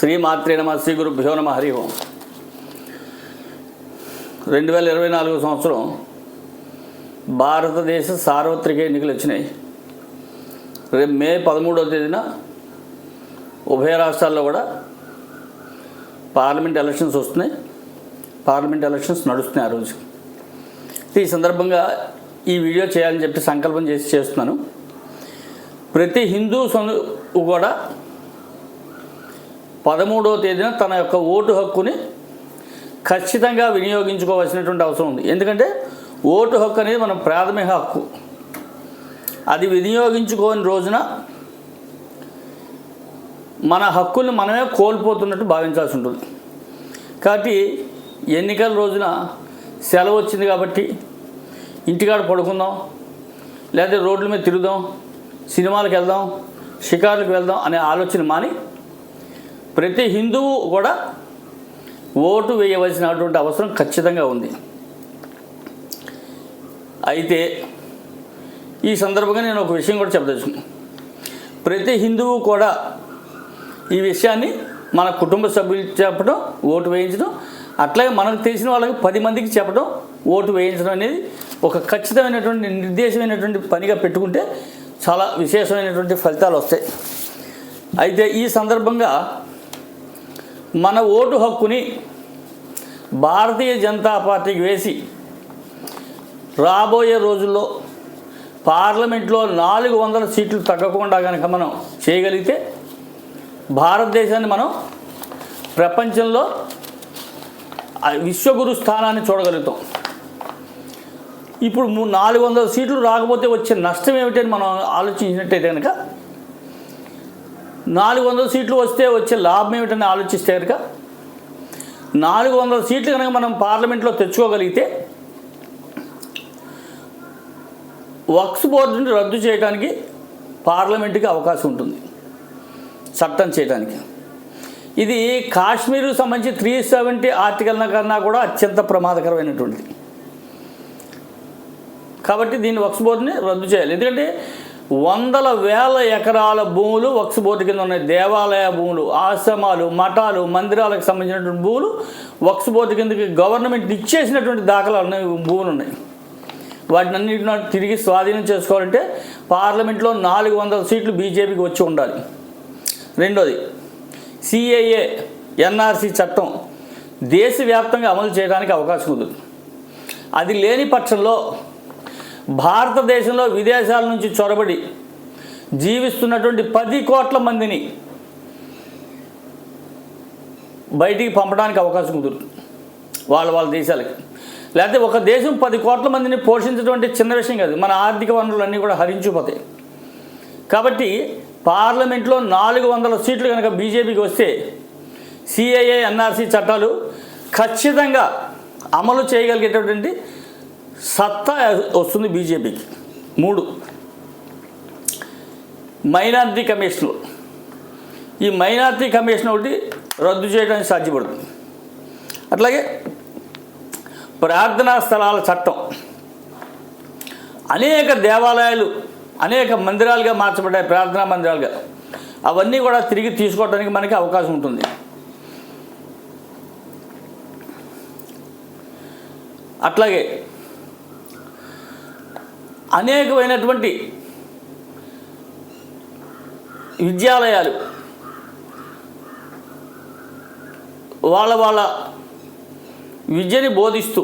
శ్రీమాత్రే నమ శ్రీ గురుభ్యో నమ హరి ఓం. రెండు వేల ఇరవై నాలుగు సంవత్సరం భారతదేశ సార్వత్రిక ఎన్నికలు వచ్చినాయి. రేపు మే పదమూడవ తేదీన ఉభయ రాష్ట్రాల్లో కూడా పార్లమెంట్ ఎలక్షన్స్ వస్తున్నాయి. పార్లమెంట్ ఎలక్షన్స్ నడుస్తున్నాయి ఆ రోజు. ఈ సందర్భంగా ఈ వీడియో చేయాలని చెప్పి సంకల్పం చేసి చేస్తున్నాను. ప్రతి హిందూ సను కూడా పదమూడవ తేదీన తన యొక్క ఓటు హక్కుని ఖచ్చితంగా వినియోగించుకోవాల్సినటువంటి అవసరం ఉంది. ఎందుకంటే ఓటు హక్కు అనేది మన ప్రాథమిక హక్కు. అది వినియోగించుకోని రోజున మన హక్కుల్ని మనమే కోల్పోతున్నట్టు భావించాల్సి ఉంటుంది. కాబట్టి ఎన్నికల రోజున సెలవు వచ్చింది కాబట్టి ఇంటికాడ పడుకుందాం లేదా రోడ్ల మీద తిరుగుదాం సినిమాలకు వెళ్దాం షికారులకు వెళ్దాం అనే ఆలోచన మాని ప్రతి హిందువు కూడా ఓటు వేయవలసినటువంటి అవసరం ఖచ్చితంగా ఉంది. అయితే ఈ సందర్భంగా నేను ఒక విషయం కూడా చెప్పదలుచుకున్నాను ప్రతి హిందువు కూడా ఈ విషయాన్ని మన కుటుంబ సభ్యులు చెప్పడం ఓటు వేయించడం అట్లాగే మనకు తెలిసిన వాళ్ళకి పది మందికి చెప్పడం ఓటు వేయించడం అనేది ఒక ఖచ్చితమైనటువంటి నిర్దేశమైనటువంటి పనిగా పెట్టుకుంటే చాలా విశేషమైనటువంటి ఫలితాలు వస్తాయి. అయితే ఈ సందర్భంగా మన ఓటు హక్కుని భారతీయ జనతా పార్టీకి వేసి రాబోయే రోజుల్లో పార్లమెంట్లో నాలుగు వందల సీట్లు తగ్గకుండా కనుక మనం చేయగలిగితే భారతదేశాన్ని మనం ప్రపంచంలో విశ్వగురు స్థానాన్ని చూడగలుగుతాం. ఇప్పుడు నాలుగు వందల సీట్లు రాకపోతే వచ్చే నష్టం ఏమిటని మనం ఆలోచించినట్టయితే కనుక నాలుగు వందల సీట్లు వస్తే వచ్చే లాభం ఏమిటని ఆలోచిస్తే కనుక నాలుగు వందల సీట్లు కనుక మనం పార్లమెంట్లో తెచ్చుకోగలిగితే వక్స్ బోర్డుని రద్దు చేయడానికి పార్లమెంటుకి అవకాశం ఉంటుంది చట్టం చేయడానికి ఇది కాశ్మీర్కు సంబంధించి త్రీ సెవెంటీ ఆర్టికల్ కన్నా కూడా అత్యంత ప్రమాదకరమైనటువంటిది. కాబట్టి దీన్ని వక్స్ బోర్డుని రద్దు చేయాలి. ఎందుకంటే వందల వేల ఎకరాల భూములు వక్స్ బోర్డు కింద ఉన్నాయి. దేవాలయ భూములు ఆశ్రమాలు మఠాలు మందిరాలకు సంబంధించినటువంటి భూములు వక్స్ బోర్డు కిందకి గవర్నమెంట్ ఇచ్చేసినటువంటి దాఖలాలు ఉన్నాయి. భూములు ఉన్నాయి. వాటిని అన్నింటిని తిరిగి స్వాధీనం చేసుకోవాలంటే పార్లమెంట్లో నాలుగు వందల సీట్లు బీజేపీకి వచ్చి ఉండాలి. రెండోది సిఏఏ ఎన్ఆర్సి చట్టం దేశవ్యాప్తంగా అమలు చేయడానికి అవకాశం ఉంది అది లేని పక్షంలో భారతదేశంలో విదేశాల నుంచి చొరబడి జీవిస్తున్నటువంటి పది కోట్ల మందిని బయటికి పంపడానికి అవకాశం కుదురుతుంది. వాళ్ళ వాళ్ళ దేశాలకి. లేకపోతే ఒక దేశం పది కోట్ల మందిని పోషించడం చిన్న విషయం కాదు. మన ఆర్థిక వనరులు అన్నీ కూడా హరించిపోతాయి. కాబట్టి పార్లమెంట్లో నాలుగు వందల సీట్లు కనుక బీజేపీకి వస్తే సిఐఏ ఎన్ఆర్సీ చట్టాలు ఖచ్చితంగా అమలు చేయగలిగేటటువంటి సత్తా వస్తుంది బీజేపీకి. మూడు. మైనార్టీ కమిషన్లు. ఈ మైనార్టీ కమిషన్ ఒకటి రద్దు చేయడానికి సాధ్యపడుతుంది. అట్లాగే ప్రార్థనా స్థలాల చట్టం. అనేక దేవాలయాలు అనేక మందిరాలుగా మార్చబడ్డాయి ప్రార్థనా మందిరాలుగా. అవన్నీ కూడా తిరిగి తీసుకోవడానికి మనకి అవకాశం ఉంటుంది. అట్లాగే అనేకమైనటువంటి విద్యాలయాలు వాళ్ళ వాళ్ళ విద్యని బోధిస్తూ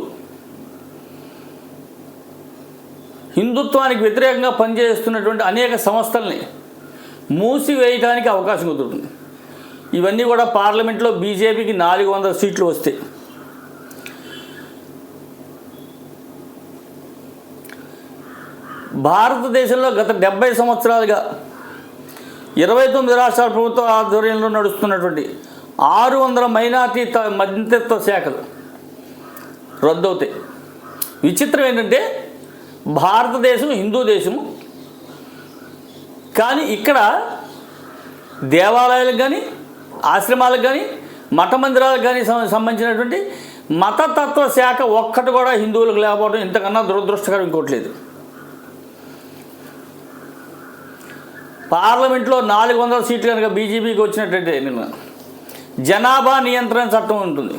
హిందుత్వానికి వ్యతిరేకంగా పనిచేస్తున్నటువంటి అనేక సంస్థల్ని మూసివేయడానికి అవకాశం కుదురుతుంది. ఇవన్నీ కూడా పార్లమెంట్లో బీజేపీకి నాలుగు వందల సీట్లు వస్తాయి భారతదేశంలో గత డెబ్బై సంవత్సరాలుగా ఇరవై తొమ్మిది రాష్ట్రాల ప్రభుత్వ ఆధ్వర్యంలో నడుస్తున్నటువంటి ఆరు వందల మైనార్టీ త- మంత్రిత్వ శాఖలు రద్దవుతాయి. విచిత్రం ఏంటంటే భారతదేశం హిందూ దేశము కానీ ఇక్కడ దేవాలయాలకు కానీ ఆశ్రమాలకు కానీ మఠ మందిరాలకు కానీ సం- సంబంధించినటువంటి మతతత్వ శాఖ ఒక్కటి కూడా హిందువులకు లేకపోవడం ఇంతకన్నా దురదృష్టకరం ఇంకోటి పార్లమెంట్లో నాలుగు వందల సీట్లు కనుక బీజేపీకి వచ్చినట్టయితే నిన్న జనాభా నియంత్రణ చట్టం ఉంటుంది.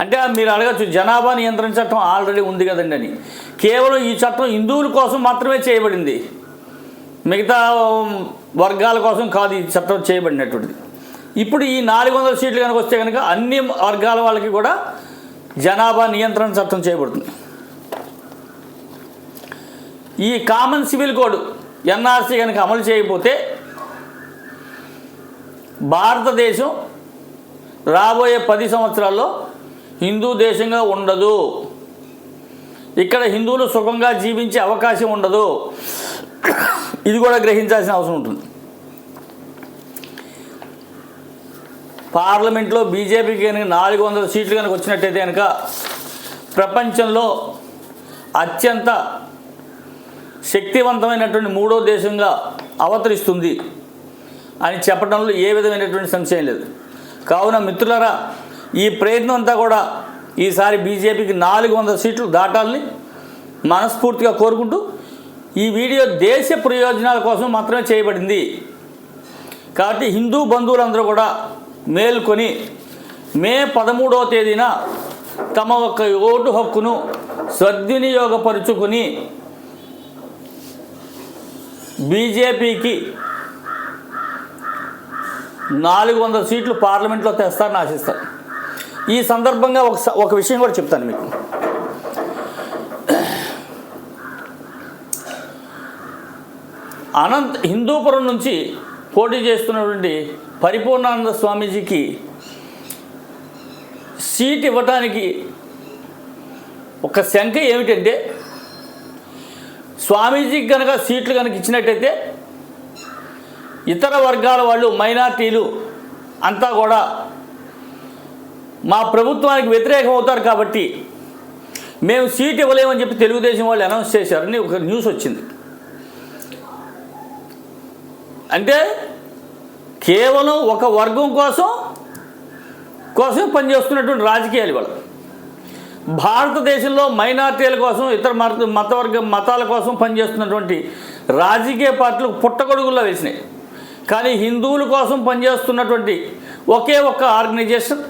అంటే మీరు అడగచ్చు జనాభా నియంత్రణ చట్టం ఆల్రెడీ ఉంది కదండి అని. కేవలం ఈ చట్టం హిందువుల కోసం మాత్రమే చేయబడింది. మిగతా వర్గాల కోసం కాదు ఈ చట్టం చేయబడినటువంటిది. ఇప్పుడు ఈ నాలుగు వందల సీట్లు కనుక వస్తే కనుక అన్ని వర్గాల వాళ్ళకి కూడా జనాభా నియంత్రణ చట్టం చేయబడుతుంది. ఈ కామన్ సివిల్ కోడ్ ఎన్ఆర్సీ కనుక అమలు చేయకపోతే భారతదేశం రాబోయే పది సంవత్సరాల్లో హిందూ దేశంగా ఉండదు. ఇక్కడ హిందువులు సుఖంగా జీవించే అవకాశం ఉండదు. ఇది కూడా గ్రహించాల్సిన అవసరం ఉంటుంది. పార్లమెంట్లో బీజేపీకి కనుక నాలుగు వందల సీట్లు కనుక వచ్చినట్టయితే కనుక ప్రపంచంలో అత్యంత శక్తివంతమైనటువంటి మూడో దేశంగా అవతరిస్తుంది అని చెప్పడంలో ఏ విధమైనటువంటి సంశయం లేదు. కావున మిత్రులరా ఈ ప్రయత్నం అంతా కూడా ఈసారి బీజేపీకి నాలుగు వందల సీట్లు దాటాలని మనస్ఫూర్తిగా కోరుకుంటూ ఈ వీడియో దేశ ప్రయోజనాల కోసం మాత్రమే చేయబడింది. కాబట్టి హిందూ బంధువులందరూ కూడా మేల్కొని మే పదమూడవ తేదీన తమ యొక్క ఓటు హక్కును సద్వినియోగపరుచుకుని బీజేపీకి నాలుగు వందల సీట్లు పార్లమెంట్లో తెస్తారని ఆశిస్తారు ఈ సందర్భంగా ఒక స- ఒక విషయం కూడా చెప్తాను మీకు. అనంత్ హిందూపురం నుంచి పోటీ చేస్తున్నటువంటి పరిపూర్ణానంద స్వామీజీకి సీట్ ఇవ్వటానికి ఒక శంక ఏమిటంటే స్వామీజీకి కనుక సీట్లు కనుక ఇచ్చినట్టయితే ఇతర వర్గాల వాళ్ళు మైనార్టీలు అంతా కూడా మా ప్రభుత్వానికి వ్యతిరేకం అవుతారు కాబట్టి మేము సీట్ ఇవ్వలేమని చెప్పి తెలుగుదేశం వాళ్ళు అనౌన్స్ చేశారని ఒక న్యూస్ వచ్చింది. అంటే కేవలం ఒక వర్గం కోసం కోసం పనిచేస్తున్నటువంటి రాజకీయాలు వాళ్ళు భారతదేశంలో మైనార్టీల కోసం ఇతర మత మతవర్గ మతాల కోసం పనిచేస్తున్నటువంటి రాజకీయ పార్టీలు పుట్టగొడుగుల్లో వేసినాయి. కానీ హిందువుల కోసం పనిచేస్తున్నటువంటి ఒకే ఒక్క ఆర్గనైజేషన్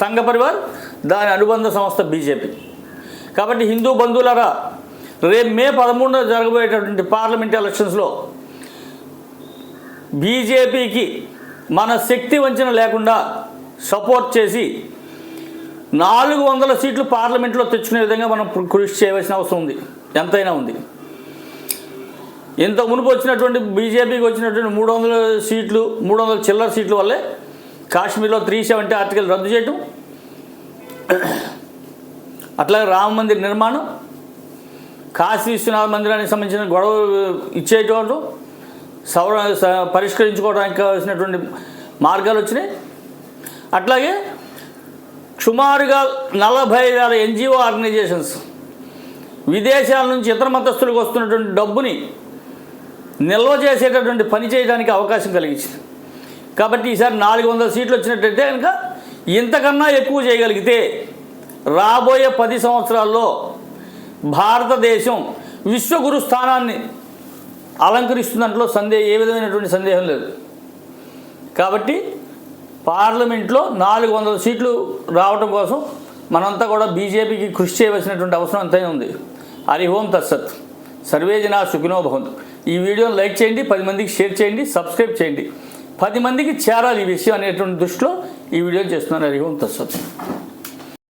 సంఘ పరివార్ దాని అనుబంధ సంస్థ బీజేపీ. కాబట్టి హిందూ బంధువులరా రేపు మే పదమూడున జరగబోయేటటువంటి పార్లమెంట్ ఎలక్షన్స్లో బీజేపీకి మన శక్తి వంచన లేకుండా సపోర్ట్ చేసి నాలుగు వందల సీట్లు పార్లమెంట్లో తెచ్చుకునే విధంగా మనం కృషి చేయవలసిన అవసరం ఉంది. ఎంతైనా ఉంది. ఇంత మునుపు వచ్చినటువంటి బీజేపీకి వచ్చినటువంటి మూడు వందల సీట్లు మూడు వందల చిల్లర సీట్ల వల్లే కాశ్మీర్లో త్రీ సెవెంటీ ఆర్టికల్ రద్దు చేయటం అట్లాగే రామ మందిర్ నిర్మాణం కాశీ విశ్వనాథ మందిరానికి సంబంధించిన గొడవ ఇచ్చేయటం సవర స- పరిష్కరించుకోవడానికి కావాల్సినటువంటి మార్గాలు వచ్చినాయి. అట్లాగే సుమారుగా నలభై వేల ఎన్జిఓ ఆర్గనైజేషన్స్ విదేశాల నుంచి ఇతర మతస్థులకు వస్తున్నటువంటి డబ్బుని నిల్వ చేసేటటువంటి పని చేయడానికి అవకాశం కలిగించింది. కాబట్టి ఈసారి నాలుగు వందల సీట్లు వచ్చినట్టయితే కనుక ఇంతకన్నా ఎక్కువ చేయగలిగితే రాబోయే పది సంవత్సరాల్లో భారతదేశం విశ్వగురు స్థానాన్ని అలంకరిస్తున్నట్లో సందేహం ఏ విధమైనటువంటి సందేహం లేదు. కాబట్టి పార్లమెంట్లో నాలుగు వందల సీట్లు రావడం కోసం మనంతా కూడా బీజేపీకి కృషి చేయవలసినటువంటి అవసరం అంతైనా ఉంది. హరిహోం తత్సత్. సర్వే జనా సుఖినో భవంతు. ఈ వీడియోని లైక్ చేయండి పది మందికి షేర్ చేయండి సబ్స్క్రైబ్ చేయండి. పది మందికి చేరాలి ఈ విషయం అనేటువంటి దృష్టిలో ఈ వీడియో చేస్తున్నాను హరిహోం తత్సత్.